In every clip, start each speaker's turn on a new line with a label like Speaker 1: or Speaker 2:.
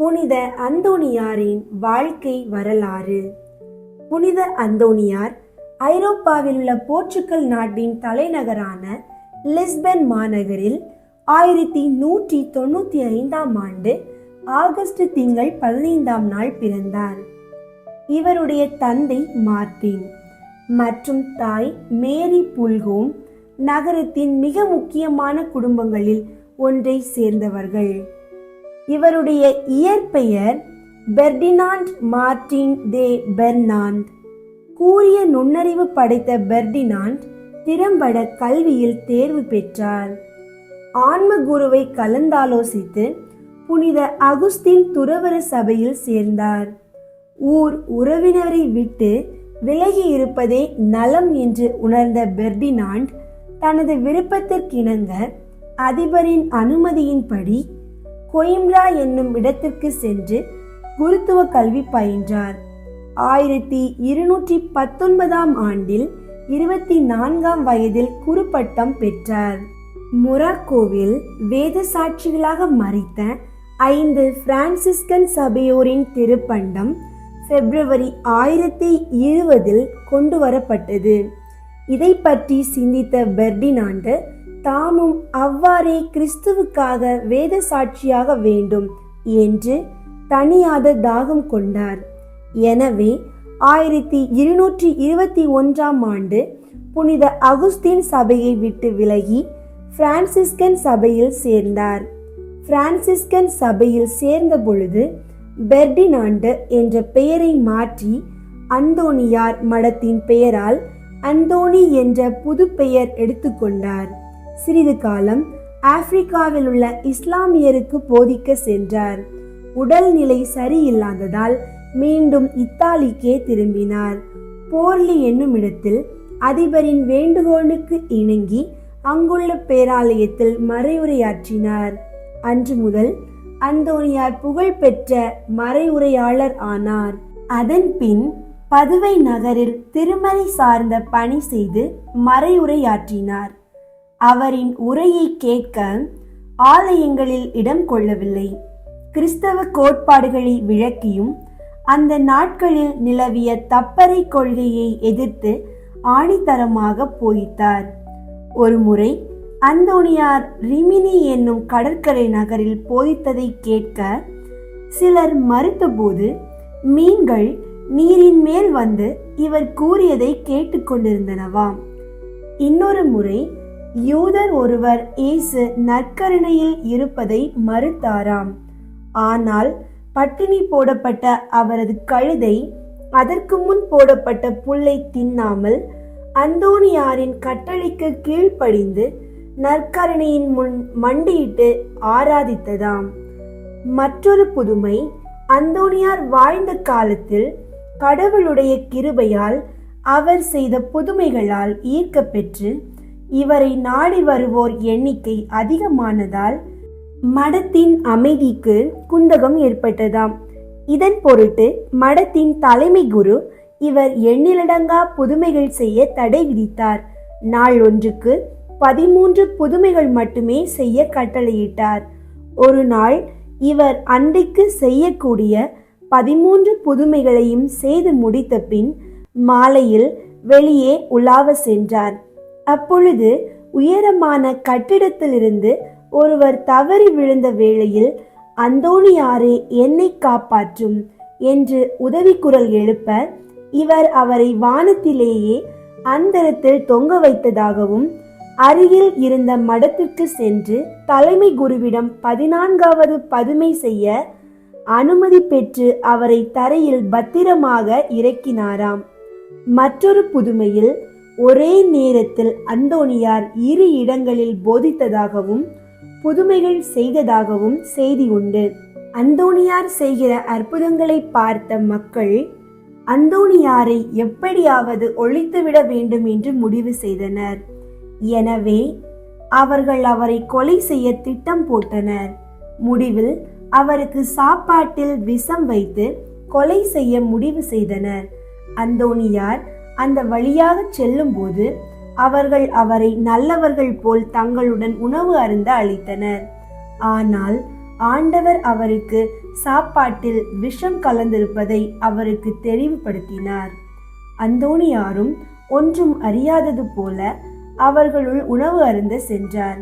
Speaker 1: புனித அந்தோணியாரின் வாழ்க்கை வரலாறு. புனித அந்தோணியார் ஐரோப்பாவில் உள்ள போர்ச்சுகல் நாட்டின் தலைநகரான லிஸ்பன் மாநகரில் ஆயிரத்தி நூற்றி தொண்ணூத்தி ஐந்தாம் ஆண்டு ஆகஸ்ட் திங்கள் பதினைந்தாம் நாள் பிறந்தார். இவருடைய தந்தை மார்டின் மற்றும் தாய் மேரி புல்கோம் நகரத்தின் மிக முக்கியமான குடும்பங்களில் ஒன்றை சேர்ந்தவர்கள். இவருடைய இயற்பெயர் பெர்டினாண்ட் மார்டின் தே பெர்னாண்ட். கூறிய நுண்ணறிவு படைத்த பெர்டினாண்ட் திறம்பட கல்வியில் தேர்வு பெற்றார். ஆன்ம குருவை கலந்தாலோசித்து புனித அகுஸ்தின் துறவர சபையில் சேர்ந்தார். ஊர் உறவினரை விட்டு விலகி இருப்பதே நலம் என்று உணர்ந்த பெர்டினாண்ட் தனது விருப்பத்திற்கிணங்க அதிபரின் அனுமதியின்படி கொயிம்ரா என்னும் இடத்திற்கு சென்று குருத்துவ கல்வி பயின்றார். ஆயிரத்தி இருநூற்றி பத்தொன்பதாம் ஆண்டில் இருபத்தி நான்காம் வயதில் குருப்பட்டம் பெற்றார். மொராக்கோவில் வேத சாட்சிகளாக மறித்த ஐந்து பிரான்சிஸ்கன் சபையோரின் திருப்பண்டம் பிப்ரவரி ஆயிரத்தி இருபதில் கொண்டு வரப்பட்டது இதை பற்றி சிந்தித்த பெர்டினாண்டு தாமும் அவ்வாறே கிறிஸ்துவுக்காக வேத சாட்சியாக வேண்டும் என்று தனியாத தாகம் கொண்டார். எனவே ஆயிரத்தி இருநூற்றி இருபத்தி ஒன்றாம் ஆண்டு புனித அகுஸ்தீன் சபையை விட்டு விலகி பிரான்சிஸ்கன் சபையில் சேர்ந்தார். பிரான்சிஸ்கன் சபையில் சேர்ந்த பொழுது பெர்டினாண்டு என்ற பெயரை மாற்றி அந்தோனியார் மடத்தின் பெயரால் அந்தோனி என்ற புது பெயர் எடுத்துக்கொண்டார். சிறிது காலம் ஆப்பிரிக்காவில் உள்ள இஸ்லாமியருக்கு போதிக்க சென்றார். உடல்நிலை சரியில்லாததால் மீண்டும் இத்தாலிக்கே திரும்பினார். போர்லி என்னும் இடத்தில் அதிபரின் வேண்டுகோளுக்கு இணங்கி அங்குள்ள பேராலயத்தில் மறைவுரையாற்றினார். அன்று முதல் அந்தோனியார் புகழ்பெற்ற மறைவுரையாளர் ஆனார். அதன் பின் பதுவை நகரில் திருமறை சார்ந்த பணி செய்து மறைவுரையாற்றினார். அவரின் உரையை கேட்க ஆலயங்களில் இடம் கொள்ளவில்லை. கிறிஸ்தவ கோட்பாடுகளை விளக்கியும் அந்த நாட்களில் நிலவிய தப்பறை கொள்கையை எதிர்த்து ஆணித்தரமாக போயித்தார் ஒருமுறை அந்தோனியார் ரிமினி என்னும் கடற்கரை நகரில் போதித்ததை கேட்க சிலர் மறுத்தபோது மீன்கள் நீரின் மேல் வந்து இவர் கூறியதை கேட்டுக்கொண்டிருந்தனவாம் இன்னொரு முறை யூதர் ஒருவர் இயேசு நற்கருணையில் இருப்பதை மறுத்தாராம். ஆனால் பட்டினி போடப்பட்ட அவரது கழுதை அதற்கு முன் போடப்பட்ட புல்லை தின்னாமல் அந்தோனியாரின் கட்டளைக்கு கீழ்ப்படிந்து நற்கருணையின் முன் மண்டியிட்டு ஆராதித்ததாம். மற்றொரு புதுமை அந்தோனியார் வாழ்ந்த காலத்தில் கடவுளுடைய கிருபையால் அவர் செய்த புதுமைகளால் ஈர்க்கப்பெற்று இவரை நாடி வருவோர் எண்ணிக்கை அதிகமானதால் மடத்தின் அமைதிக்கு குந்தகம் ஏற்பட்டதாம். இதன் பொருட்டு மடத்தின் தலைமை குரு இவர் எண்ணிலடங்கா புதுமைகள் செய்ய தடை விதித்தார். நாள் ஒன்றுக்கு பதிமூன்று புதுமைகள் மட்டுமே செய்ய கட்டளையிட்டார். ஒரு நாள் இவர் அன்றைக்கு செய்யக்கூடிய பதிமூன்று புதுமைகளையும் செய்து முடித்த பின் மாலையில் வெளியே உலாவ சென்றார். அப்பொழுது உயரமான கட்டிடத்திலிருந்து ஒருவர் தவறி விழுந்த வேளையில் அந்தோணியாரே என்னை காப்பாற்றும் என்று உதவி குரல் எழுப்ப இவர் அவரை வானத்திலேயே அந்தரத்தில் தொங்க வைத்ததாகவும் அருகில் இருந்த மடத்திற்கு சென்று தலைமை குருவிடம் பதினான்காவது பதுமை செய்ய அனுமதி பெற்று அவரை தரையில் பத்திரமாக இறக்கினாராம். மற்றொரு புதுமையில் ஒரே நேரத்தில் அந்தோனியார் இரு இடங்களில் போதித்ததாகவும் புதுமைகள் செய்ததாகவும் செய்தி உண்டு. அந்தோனியார் செய்கிற அற்புதங்களை பார்த்த மக்கள் அந்தோனியாரை எப்படியாவது ஒழித்துவிட வேண்டும் என்று முடிவு செய்தனர். எனவே அவர்கள் அவரை கொலை செய்ய திட்டம் போட்டனர். முடிவில் அவருக்கு சாப்பாட்டில் விஷம் வைத்து கொலை செய்ய முடிவு செய்தனர். அந்தோனியார் அந்த வழியாக செல்லும்போது அவர்கள் அவரை நல்லவர்கள் போல் தங்களுடன் உணவு அருந்த அளித்தனர். ஆனால் ஆண்டவர் அவருக்கு சாப்பாட்டில் விஷம் கலந்திருப்பதை அவருக்கு தெளிவுபடுத்தினார் அந்தோணியாரும் ஒன்றும் அறியாதது போல அவர்களுள் உணவு அருந்த சென்றார்.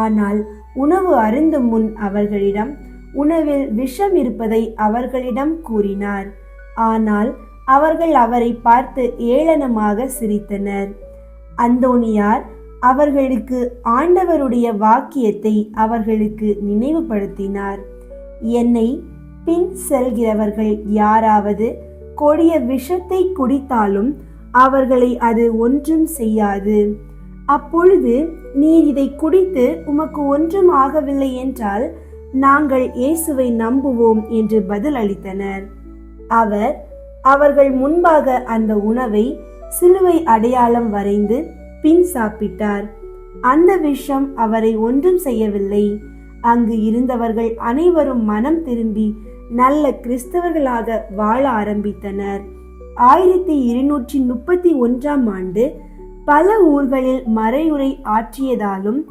Speaker 1: ஆனால் உணவு அருந்தும் முன் அவர்களிடம் உணவில் விஷம் இருப்பதை அவர்களிடம் கூறினார். ஆனால் அவர்கள் அவரை பார்த்து ஏளனமாக சிரித்தனர். அந்தோனியார் அவர்களுக்கு ஆண்டவருடைய வாக்கியத்தை அவர்களுக்கு நினைவுபடுத்தினார். என்னை பின் செல்கிறவர்கள் யாராவது கொடிய விஷத்தை குடித்தாலும் அவர்களை அது ஒன்றும் செய்யாது. அப்பொழுது நீர் இதை குடித்து உமக்கு ஒன்றும் ஆகவில்லை என்றால் நாங்கள் இயேசுவை நம்புவோம் என்று பதில் அளித்தனர் அவர் அவர்கள் முன்பாக அந்த உணவை சிலுவை அடையாளம் வரைந்து பின் சாப்பிட்டார். அந்த விஷம் அவரை ஒன்றும் செய்யவில்லை. அங்கு இருந்தவர்கள் அனைவரும் மனம் திரும்பி நல்ல கிறிஸ்தவர்களாக வாழ ஆரம்பித்தனர். ஆயிரத்தி இருநூற்றி முப்பத்தி ஒன்றாம் ஆண்டு பல ஊர்களில் மறையுறை ஆற்றியதாலும்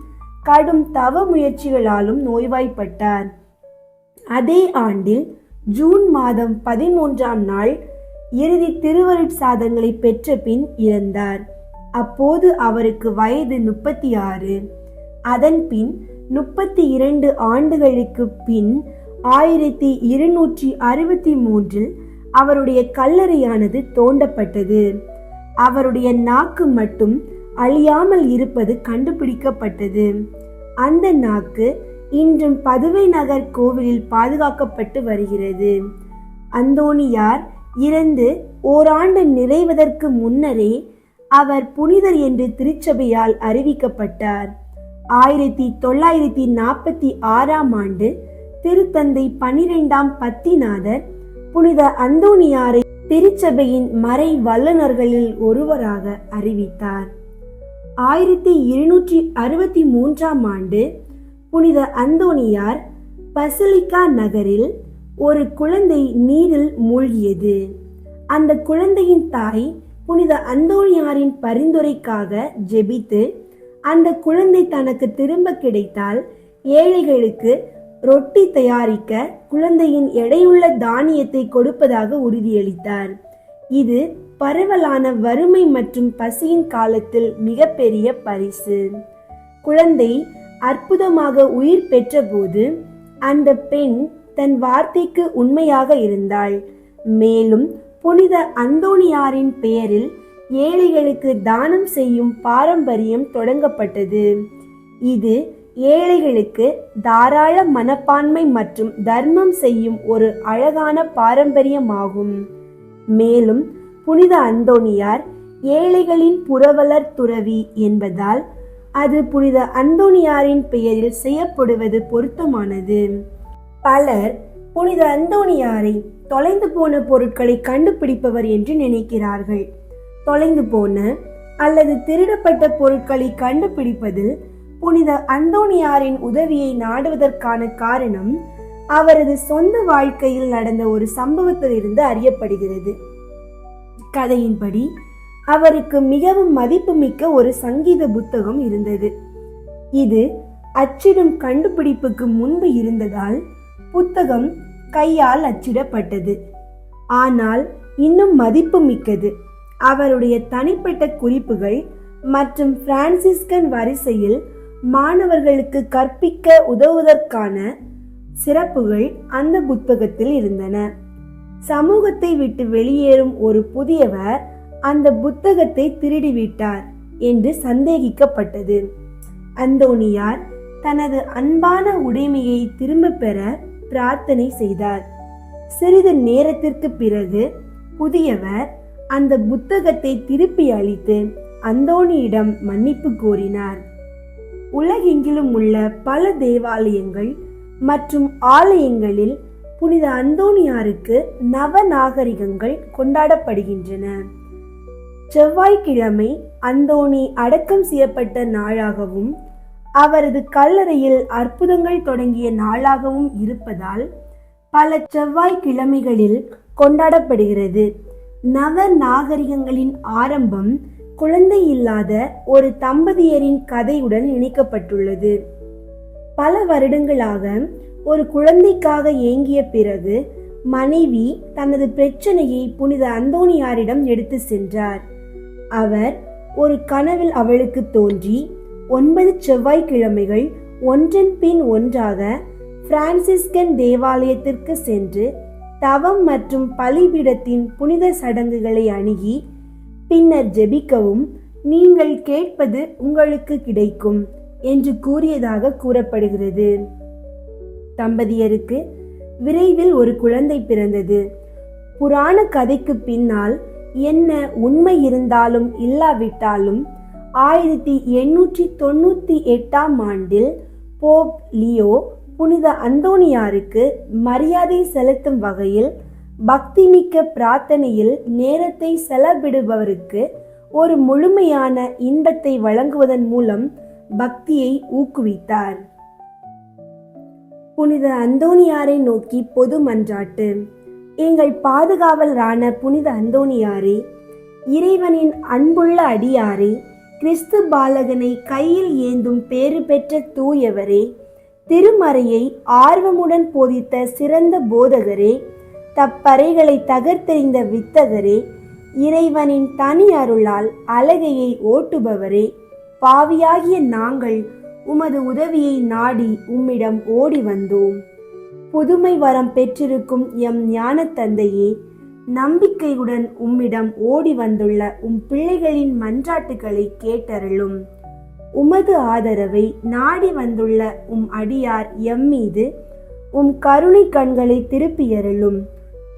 Speaker 1: கடும் தவ முயற்சிகளாலும் நோய்வாய்ப்பட்டார். அதே ஆண்டில் ஜூன் மாதம் பதிமூன்றாம் நாள் இறுதி திருவருட்சாதங்களை பெற்ற பின் இறந்தார். அப்போது அவருக்கு வயது முப்பத்தி ஆறு அதன் பின் முப்பத்தி இரண்டு ஆண்டுகளுக்கு பின் ஆயிரத்தி இருநூற்றி அறுபத்தி மூன்றில் அவருடைய கல்லறையானது தோண்டப்பட்டது. அவருடைய நாக்கு மட்டும் அழியாமல் இருப்பது கண்டுபிடிக்கப்பட்டது. அந்த நாக்கு இன்றும் பதுவை நகர் கோவிலில் பாதுகாக்கப்பட்டு வருகிறது. அந்தோணியார் இறந்து ஓராண்டு நிறைவதற்கு முன்னரே அவர் புனிதர் என்று திருச்சபையால் அறிவிக்கப்பட்டார். ஆயிரத்தி தொள்ளாயிரத்தி நாற்பத்தி ஆறாம் ஆண்டு திருத்தந்தை பனிரெண்டாம் பத்திநாதர் புனித அந்தோனியாரை திருச்சபையின் மறை வல்லுநர்களில் ஒருவராக அறிவித்தார். ஆயிரத்தி இருநூற்றி அறுபத்தி மூன்றாம் ஆண்டு புனித அந்தோனியார் பசிலிக்கா நகரில் ஒரு குழந்தை நீரில் மூழ்கியது. அந்த குழந்தையின் தாய் புனித அந்தோணியாரின் பரிந்துரைக்காக ஜெபித்து அந்த குழந்தை தனக்கு திரும்ப கிடைத்தால் ஏழைகளுக்கு ரொட்டி தயாரிக்க குழந்தையின் எடையுள்ள தானியத்தை கொடுப்பதாக உறுதியளித்தார். இது பரவலான வறுமை மற்றும் பசியின் காலத்தில் மிகப்பெரிய பரிசு. குழந்தை அற்புதமாக உயிர் பெற்றபோது அந்த பெண் தன் வார்த்தைக்கு உண்மையாக இருந்தாள். மேலும் புனித அந்தோணியாரின் பெயரில் ஏழைகளுக்கு தானம் செய்யும் பாரம்பரியம் தொடங்கப்பட்டது. இது ஏழைகளுக்கு தாராள மனப்பான்மை மற்றும் தர்மம் செய்யும் ஒரு அழகான பாரம்பரியமாகும். மேலும் புனித அந்தோணியார் ஏழைகளின் புரவலர் துறவி என்பதால் அது புனித அந்தோணியாரின் பெயரில் செய்யப்படுவது பொருத்தமானது. பலர் புனித அந்தோணியாரை தொலைந்து போன பொருட்களை கண்டுபிடிப்பவர் என்று நினைக்கிறார்கள். தொலைந்து போன அல்லது திருடப்பட்ட பொருட்களை கண்டுபிடிப்பதில் புனித அந்தோணியாரின் உதவியை நாடுவதற்கான காரணம் அவரது சொந்த வாழ்க்கையில் நடந்த ஒரு சம்பவத்திலிருந்து அறியப்படுகிறது. கதையின்படி அவருக்கு மிகவும் மதிப்புமிக்க ஒரு சங்கீத புத்தகம் இருந்தது. இது அச்சிடும் கண்டுபிடிப்புக்கு முன்பு இருந்ததால் புத்தகம் கையால் அச்சிடப்பட்டது. ஆனால் இன்னும் மதிப்புமிக்கது அவருடைய தனிப்பட்ட குறிப்புகள் மற்றும் பிரான்சிஸ்கன் வரிசையில் மாணவர்களுக்கு கற்பிக்க உதவுவதற்கான சிறப்புகள் அந்த புத்தகத்தில் இருந்தன. சமூகத்தை விட்டு வெளியேறும் ஒரு புதியவர் அந்த புத்தகத்தை திருடிவிட்டார் என்று சந்தேகிக்கப்பட்டது. அந்தோனியார் தனது அன்பான உடைமையை திரும்பப் பெற பிரார்த்தனை செய்தார். சிறிது நேரத்திற்கு பிறகு புதியவர் அந்த புத்தகத்தை திருப்பி அளித்து அந்தோணியிடம் மன்னிப்பு கோரினார். உலகெங்கிலும் உள்ள பல தேவாலயங்கள் மற்றும் ஆலயங்களில் புனித அந்தோணியாருக்கு நவ நாகரிகங்கள் கொண்டாடப்படுகின்றன. செவ்வாய்க்கிழமை அந்தோணி அடக்கம் செய்யப்பட்ட நாளாகவும் அவரது கல்லறையில் அற்புதங்கள் தொடங்கிய நாளாகவும் இருப்பதால் பல செவ்வாய்க்கிழமைகளில் கொண்டாடப்படுகிறது. நவ நாகரிகங்களின் ஆரம்பம் குழந்தை இல்லாத ஒரு தம்பதியரின் கதையுடன் இணைக்கப்பட்டுள்ளது. பல வருடங்களாக ஒரு குழந்தைக்காக ஏங்கிய பிறகு மனைவி தனது பிரச்சனையை புனித அந்தோணியாரிடம் எடுத்து சென்றார். அவர் ஒரு கனவில் அவளுக்கு தோன்றி ஒன்பது செவ்வாய்க்கிழமைகள் ஒன்றன் பின் ஒன்றாக பிரான்சிஸ்கன் தேவாலயத்திற்கு சென்று தவம் மற்றும் பலிபீடத்தின் புனித சடங்குகளை அணுகி பின்னர் ஜெபிக்கவும் நீங்கள் கேட்பது உங்களுக்கு கிடைக்கும் என்று கூறியதாக கூறப்படுகிறது. தம்பதியருக்கு விரைவில் ஒரு குழந்தை பிறந்தது. புராண கதைக்கு பின்னால் என்ன உண்மை இருந்தாலும் இல்லாவிட்டாலும் ஆயிரத்தி எண்ணூற்றி தொண்ணூற்றி எட்டாம் ஆண்டில் போப் லியோ புனித அந்தோனியாருக்கு மரியாதை செலுத்தும் வகையில் பக்திமிக்க பிரார்த்தனையில் நேரத்தை செலவிடுபவருக்கு ஒரு முழுமையான இன்பத்தை வழங்குவதன் மூலம் பக்தியை ஊக்குவித்தார். புனித அந்தோனியாரை நோக்கி பொது மன்றாட்டு. எங்கள் பாதுகாவலரான புனித அந்தோனியாரே இறைவனின் அன்புள்ள அடியாரே கிறிஸ்து பாலகனை கையில் ஏந்தும் பேறு பெற்ற தூயவரே திருமறையை ஆர்வமுடன் போதித்த சிறந்த போதகரே தப்பறைகளை தகர்த்தெறிந்த வித்தகரே இறைவனின் தனி அருளால் அழகையை ஓட்டுபவரே பாவியாகிய நாங்கள் உமது உதவியை நாடி உம்மிடம் ஓடி வந்தோம் புதுமை வரம் பெற்றிருக்கும் எம் ஞான தந்தையே நம்பிக்கையுடன் உம்மிடம் ஓடி வந்துள்ள உம் பிள்ளைகளின் மன்றாட்டுகளை கேட்டருளும். உமது ஆதரவை நாடி வந்துள்ள உம் அடியார் எம் மீது உம் கருணை கண்களை திருப்பியருளும்.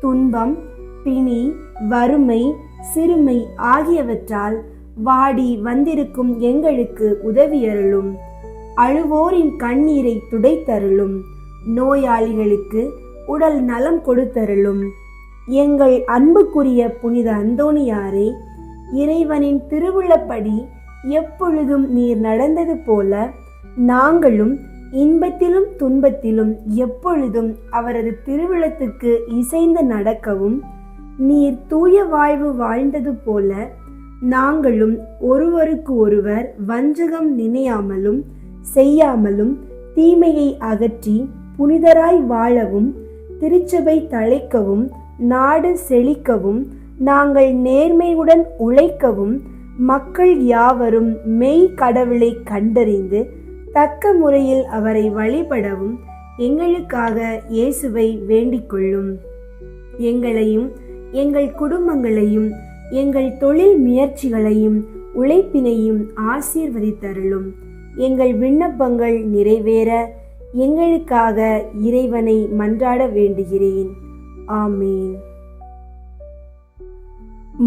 Speaker 1: துன்பம் பிணி வறுமை சிறுமை ஆகியவற்றால் வாடி வந்திருக்கும் எங்களுக்கு உதவியருளும். அழுவோரின் கண்ணீரை துடைத்தருளும். நோயாளிகளுக்கு உடல் நலம் கொடுத்தருளும். எங்கள் அன்புக்குரிய புனித அந்தோணியாரே இறைவனின் திருவுள்ளப்படி எப்பொழுதும் நீர் நடந்தது போல நாங்களும் இன்பத்திலும் துன்பத்திலும் எப்பொழுதும் அவரது திருவிழத்துக்கு இசைந்து நடக்கவும் நீர் தூய வாழ்வு வாழ்ந்தது போல நாங்களும் ஒருவருக்கு ஒருவர் வஞ்சகம் நினையாமலும் செய்யாமலும் தீமையை அகற்றி புனிதராய் வாழவும் திருச்சபை தழைக்கவும் நாடு செழிக்கவும் நாங்கள் நேர்மையுடன் உழைக்கவும் மக்கள் யாவரும் மெய் கடவுளை கண்டறிந்து தக்க முறையில் அவரை வழிபடவும் எங்களுக்காக இயேசுவை வேண்டிக் கொள்ளும். எங்களையும் எங்கள் குடும்பங்களையும் எங்கள் தொழில் முயற்சிகளையும் உழைப்பினையும் ஆசீர்வதித்தருளும். எங்கள் விண்ணப்பங்கள் நிறைவேற எங்களுக்காக இறைவனை மன்றாட வேண்டுகிறேன். ஆமீன்.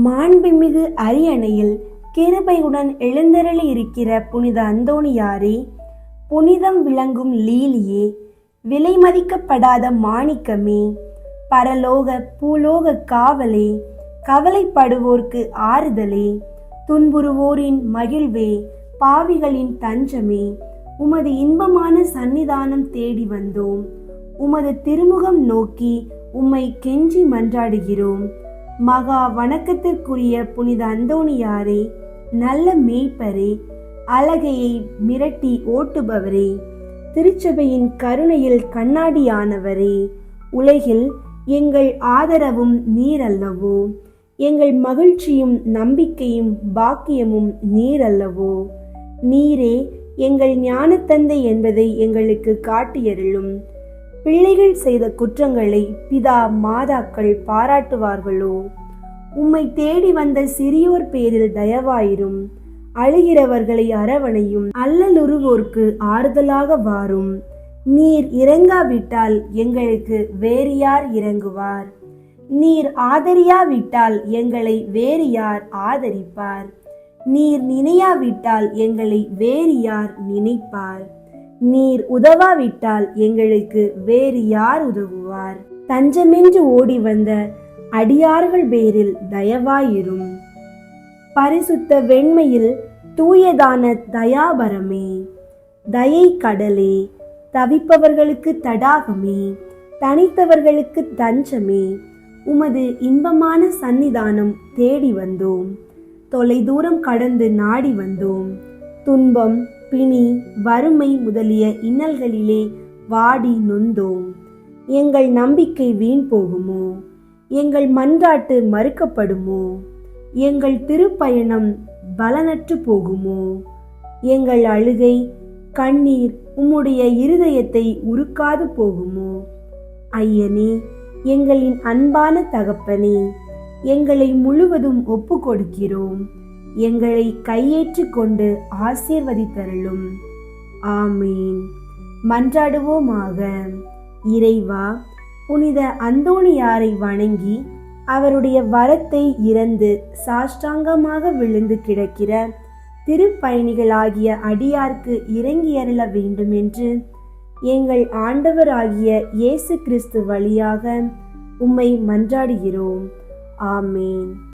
Speaker 1: மாண்புமிகு அரியணையில் கிருபையுடன் எழுந்தருளி இருக்கிற புனித அந்தோணியாரே புனிதம் விளங்கும் லீலியே விலைமதிக்கப்படாத மாணிக்கமே பரலோக பூலோக காவலே கவலைப்படுவோர்க்கு ஆறுதலே துன்புறுவோரின் மகிழ்வே பாவிகளின் தஞ்சமே உமது இன்பமான சன்னிதானம் தேடி வந்தோம். உமது திருமுகம் நோக்கி உம்மை கெஞ்சி மன்றாடுகிறோம். மகா வணக்கத்திற்குரிய புனித அந்தோணியாரே நல்ல மேய்ப்பரே அழகையை மிரட்டி ஓட்டுபவரே திருச்சபையின் கருணையில் கண்ணாடியானவரே உலகில் எங்கள் ஆதரவும் நீரல்லவோ எங்கள் மகிழ்ச்சியும் நம்பிக்கையும் பாக்கியமும் நீரல்லவோ. நீரே எங்கள் ஞானத்தந்தை என்பதை எங்களுக்கு காட்டியருளும். பிள்ளைகள் செய்த குற்றங்களை பிதா மாதாக்கள் பாராட்டுவார்களோ? உம்மை தேடி வந்த சிறியோர் பேரில் தயவாயிரும். அழுகிறவர்களை அரவணையும். அல்லலுருவோர்க்கு ஆறுதலாக வாரும். நீர் இறங்காவிட்டால் எங்களுக்கு வேறு யார் இறங்குவார்? நீர் ஆதரியாவிட்டால் எங்களை வேறு யார் ஆதரிப்பார்? நீர் நினையாவிட்டால் எங்களை வேறு யார் நினைப்பார்? நீர் உதவாவிட்டால் எங்களுக்கு வேறு யார் உதவுவார்? தஞ்சமென்று ஓடி வந்த அடியார்கள் பேரில் தயவாயிரும். பரிசுத்த வெண்மையில் தூயதான தயாபரமே. தயை கடலே தவிப்பவர்களுக்கு தடாகமே. தனித்தவர்களுக்கு தஞ்சமே. உமது இன்பமான சன்னிதானம் தேடி வந்தோம். தொலைதூரம் கடந்து நாடி வந்தோம். துன்பம் பிணி வறுமை முதலிய இன்னல்களிலே வாடி நொந்தோம். எங்கள் நம்பிக்கை வீண் போகுமோ? எங்கள் மன்றாட்டு மறுக்கப்படுமோ? எங்கள் திருப்பயணம் பலனற்று போகுமோ? எங்கள் அழுகை கண்ணீர் உம்முடைய இருதயத்தை உருக்காது போகுமோ? ஐயனே எங்களின் அன்பான தகப்பனே எங்களை முழுவதும் ஒப்பு கொடுக்கிறோம் எங்களை கையேற்றிக் கொண்டு ஆசீர்வதித்தருளும். ஆமீன். மன்றாடுவோமாக. இறைவா புனித அந்தோணியாரை வணங்கி அவருடைய வரத்தை இறந்து சாஷ்டாங்கமாக விழுந்து கிடக்கிற திருப்பயணிகளாகிய அடியார்க்கு இறங்கியருள வேண்டும் என்று எங்கள் ஆண்டவராகிய இயேசு கிறிஸ்து வழியாக உம்மை மன்றாடுகிறோம். ஆமேன்.